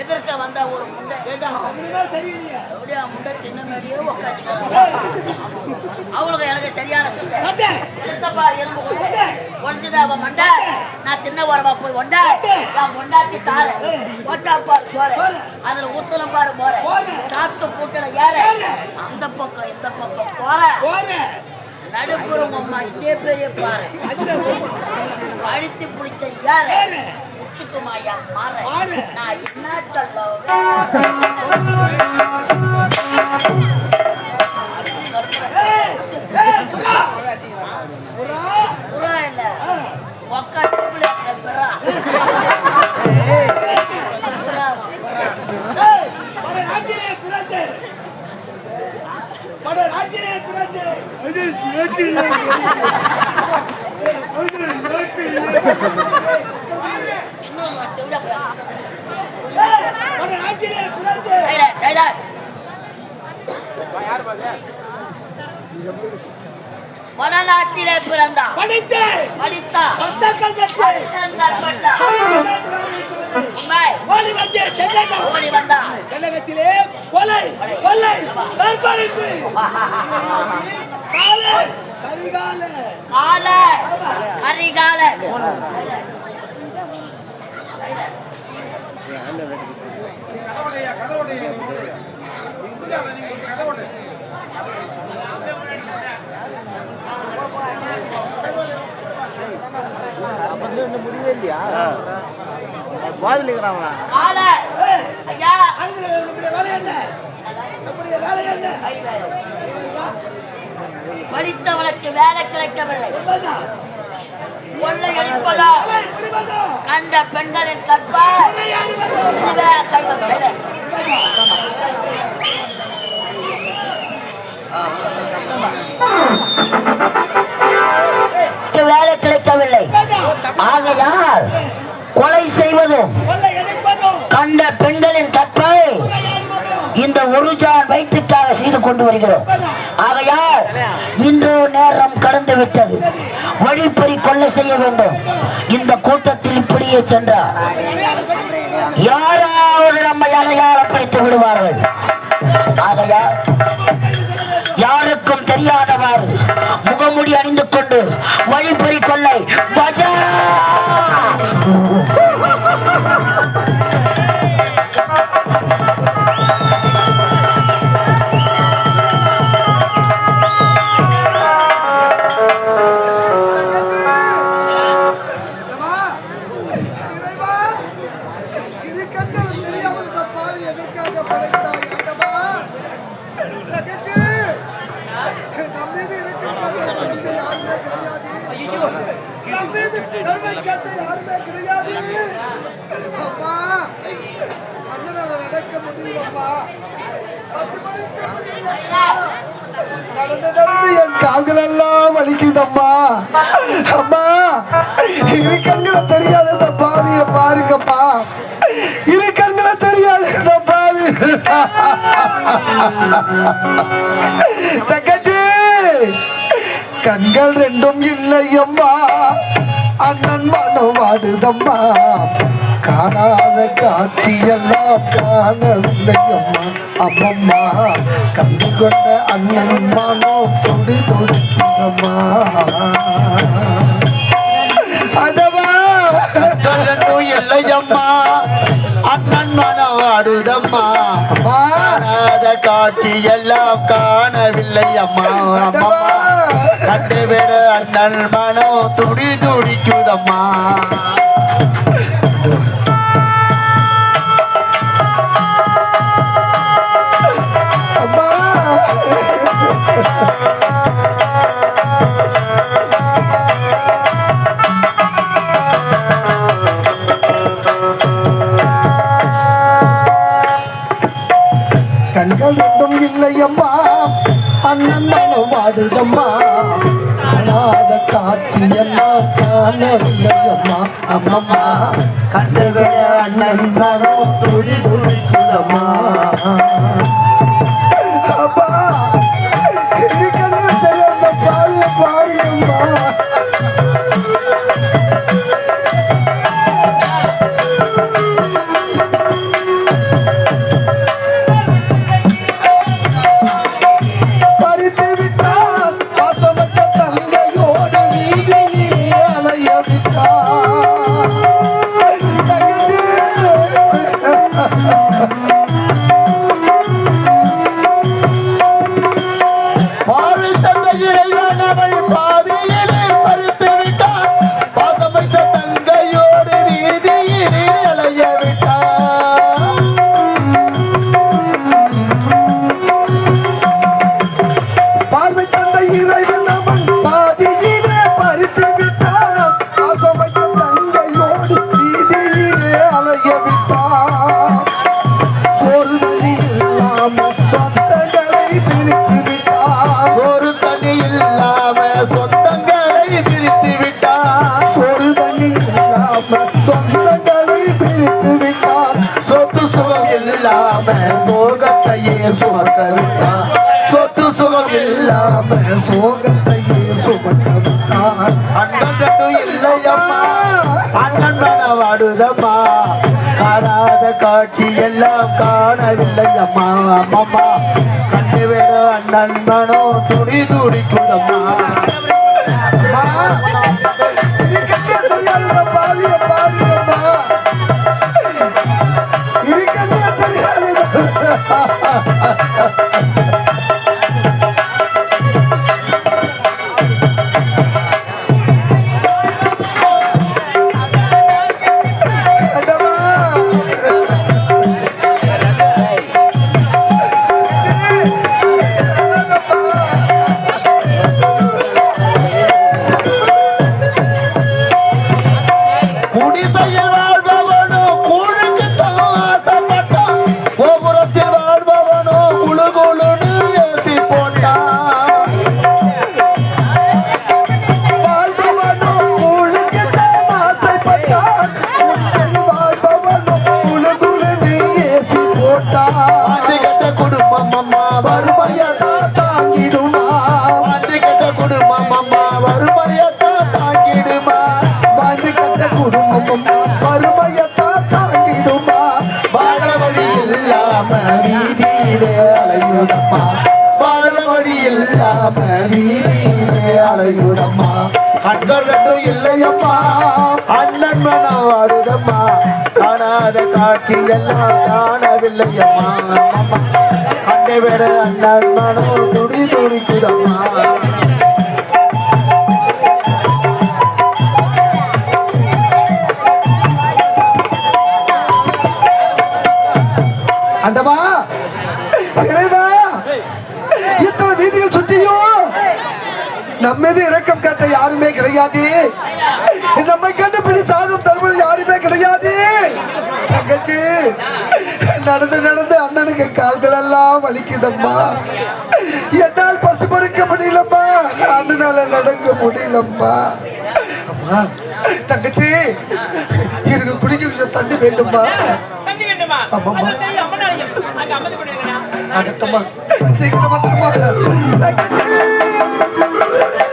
எதிர்க்க வந்த ஒரு முண்டை. எப்படியா முண்டை தின்ன மேலேயே உட்காந்துக்கிறாங்க அவங்களுக்கு எனக்கு சரியான வந்தேன். எடுத்தப்பா எலும்பு கொண்டு. ஒழிஞ்சுதா அவன் மண்டை. நான் தின்ன வரவா போய் ஒண்டை. நான் பொண்டாட்டி தார போட்டாப்பா சோறு. அதுல ஊத்தலும் பாரு போற சாப்பிட்டு பூட்டல ஏற. அந்த பக்கம் இந்த பக்கம் போற. நடுப்புறம் அம்மா இதே பெரிய போமா. அழுத்தி பிடிச்ச யார ஏறு. உச்சிக்குமா யா மாற மாறு. நான் என்ன சொல்ல வடநாட்டிலே பிறந்தா படித்து படித்தா பட்டங்கள் பெற்று ஓடி வந்து சென்னகம் ஓடி வந்தா கழகத்திலே கொலை கொலை கற்பழிப்பு கரிகால. கால. கரிகால. இல்லையா இருக்கிறாங்களா கால. ஐயா. அங்கே நம்முடைய வேலை என்ன? நம்முடைய வேலை என்ன? கை வேலை. படித்தவனுக்கு வேலை கிடைக்கவில்லை. கொள்ளையடிப்பதோ? கண்ட பெண்களின் கற்பா? இதுவே வேலை கிடைக்கவில்லை. ஆகையால் கொலை செய்வதும் கண்ட பெண்களின் கற்பை இந்த ஒரு ஜா கொண்டு வருகிறோம். ஆகையால் இன்று நேரம் கடந்து விட்டது வழிப்பறி கொள்ள செய்ய வேண்டும். இந்த கூட்டத்தில் இப்படியே சென்றார். கருணை கண்டு யாருமே கிடையாது. அப்பா அண்ணனால நடக்க முடியலம்மா. நடந்து நடந்து என் கால்கள் எல்லாம் வலிக்குதம்மா. அம்மா தெரியாத இந்த பாவிய பாருங்கம்மா இரு தெரியாத இந்த பாவி. தங்கச்சி கண்கள் ரெண்டும் இல்லையம்மா அண்ணன் மனம் வாடுதம்மா. காணாத காட்சியெல்லாம் காணவில்லையம்மா. அம்மம்மா கண்டு கொண்ட அண்ணன் மனம் துடி துடிக்குதம்மா அடவா. ரெண்டும் இல்லையம்மா. அண்ணன் அம்மா. காணாத காட்சி எல்லாம் காணவில்லை அம்மா அம்மம்மா கண்டுவிட அண்ணன் மனம் துடி துடிக்குதம்மா. கண்கள் ரெண்டும் இல்லையம்மா. அண்ணன் மனம் வாடுதம்மா. காணாத காட்சி எல்லாம் காணவில்லையம்மா. அம்மம்மா கண்டுவிட அண்ணன் மனம் துடி துடிக்குதம்மா பாதி வாடுதம்மா காணாத காட்சி எல்லாம் காணவில்லை அம்மா அம்மம்மா. கண்டு விட அண்ணன் மனம் துடி துடிக்குதம்மா. தெரியாத பாவிய வாழ வழி இல்லாம வீதியிலே அலையுதம்மா. கண்கள் ரெண்டும் இல்லையம்மா. அண்ணன் மனம் வாடுதம்மா காணாத காட்சி எல்லாம் காணவில்லையம்மா. அம்மா கண்டை விட அண்ணன் மனம் துடி துடிக்குதம்மா. நம்ம மீது இரக்கம் காட்ட யாருமே கிடையாது. நம்மை கண்டுபிடி சாதம் தருவது யாருமே கிடையாது. தங்கச்சி நடந்து நடந்து அண்ணனுக்கு கால்கள் எல்லாம் வலிக்குதம்மா. என்னால் பசு பொறுக்க முடியலம்மா. அண்ணனால நடக்க முடியலம்மா. அம்மா தங்கச்சி எனக்கு குடிக்க கொஞ்சம் தண்ணி வேண்டுமா தண்ணி வேண்டுமா? ஆமாம்மா. அதான் தெரியும், அம்மனாலயம். அங்க அமர்ந்து கொண்டிருக்கிறேன். ஆகட்டுமா சீக்கிரம் வந்துடுமா தங்கச்சி! ¡Gracias!